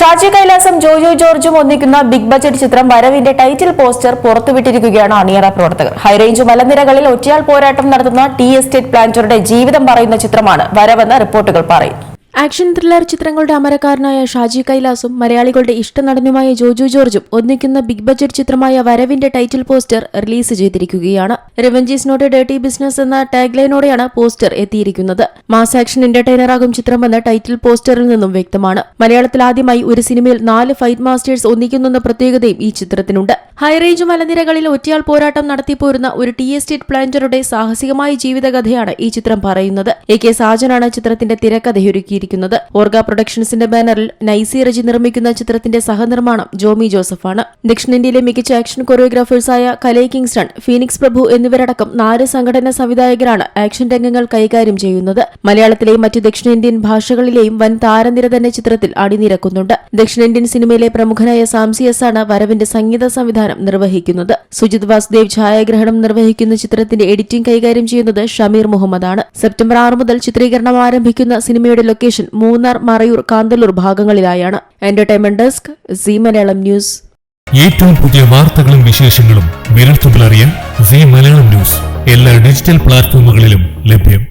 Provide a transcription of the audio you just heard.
ഷാജി കൈലാസം ജോജോ ജോർജും ഒന്നിക്കുന്ന big budget ചിത്രം വരവിന്റെ ടൈറ്റിൽ പോസ്റ്റർ പുറത്തുവിട്ടിരിക്കുകയാണ് അണിയറ പ്രവർത്തകർ. ഹൈറേഞ്ച് മലനിരകളിൽ ഒറ്റയാൾ പോരാട്ടം നടത്തുന്ന ടി എസ്റ്റേറ്റ് പ്ലാന്ററുടെ ജീവിതം പറയുന്ന ചിത്രമാണ് വരവെന്ന് റിപ്പോർട്ടുകൾ പറയുന്നു. ആക്ഷൻ ത്രില്ലർ ചിത്രങ്ങളുടെ അമരക്കാരനായ ഷാജി കൈലാസും മലയാളികളുടെ ഇഷ്ടനടനുമായ ജോജു ജോർജും ഒന്നിക്കുന്ന ബിഗ് ബജറ്റ് ചിത്രമായ വരവിന്റെ ടൈറ്റിൽ പോസ്റ്റർ റിലീസ് ചെയ്തിരിക്കുകയാണ്. റിവഞ്ചീസ് നോട്ട് ഡേർട്ടി ബിസിനസ് എന്ന ടാഗ്ലൈനോടെയാണ് പോസ്റ്റർ എത്തിയിരിക്കുന്നത്. മാസ് ആക്ഷൻ എന്റർടൈനറാകും ചിത്രമെന്ന് ടൈറ്റിൽ പോസ്റ്ററിൽ നിന്നും വ്യക്തമാണ്. മലയാളത്തിൽ ആദ്യമായി ഒരു സിനിമയിൽ നാല് ഫൈറ്റ് മാസ്റ്റേഴ്സ് ഒന്നിക്കുന്നെന്ന പ്രത്യേകതയും ഈ ചിത്രത്തിനുണ്ട്. ഹൈറേഞ്ച് മലനിരകളിൽ ഒറ്റയാൾ പോരാട്ടം നടത്തിപ്പോരുന്ന ഒരു ടി എസ്റ്റേറ്റ് പ്ലാന്ററുടെ സാഹസികമായ ജീവിതകഥയാണ് ഈ ചിത്രം പറയുന്നത്. എ കെ സാജനാണ് ചിത്രത്തിന്റെ തിരക്കഥയൊരുക്കിയിരിക്കുന്നത് ഓർഗ പ്രൊഡക്ഷൻസിന്റെ ബാനറിൽ നൈസി റജി നിർമ്മിക്കുന്ന ചിത്രത്തിന്റെ സഹനിർമ്മാണം ജോമി ജോസഫാണ്. ദക്ഷിണേന്ത്യയിലെ മികച്ച ആക്ഷൻ കൊറിയോഗ്രാഫേഴ്സായ കലൈ കിങ്സ്റ്റൺ ഫീനിക്സ് പ്രഭു എന്നിവരടക്കം നാല് സംഘടനാ സംവിധായകരാണ് ആക്ഷൻ രംഗങ്ങൾ കൈകാര്യം ചെയ്യുന്നത്. മലയാളത്തിലെയും മറ്റ് ദക്ഷിണേന്ത്യൻ ഭാഷകളിലെയും വൻ താരനിര തന്നെ ചിത്രത്തിൽ അണിനിരക്കുന്നുണ്ട്. ദക്ഷിണേന്ത്യൻ സിനിമയിലെ പ്രമുഖനായ സാംസി എസ് ആണ് വരവിന്റെ സംഗീത സംവിധാനം നിർവഹിക്കുന്നത്. സുജിത് വാസുദേവ് ഛായാഗ്രഹണം നിർവഹിക്കുന്ന ചിത്രത്തിന്റെ എഡിറ്റിംഗ് കൈകാര്യം ചെയ്യുന്നത് ഷമീർ മുഹമ്മദാണ്. സെപ്റ്റംബർ ആറ് മുതൽ ചിത്രീകരണം ആരംഭിക്കുന്ന സിനിമയുടെ location Munnar Marayoor Kanthalloor ഭാഗങ്ങളിലായാണ്. Entertainment desk C Malayalam news ഏറ്റവും പുതിയ വാർത്തകളും വിശേഷങ്ങളും വിരൽത്തുമ്പിലറിയാൻ സി മലയാളം ന്യൂസ് എല്ലാ ഡിജിറ്റൽ പ്ലാറ്റ്ഫോമുകളിലും ലഭ്യം.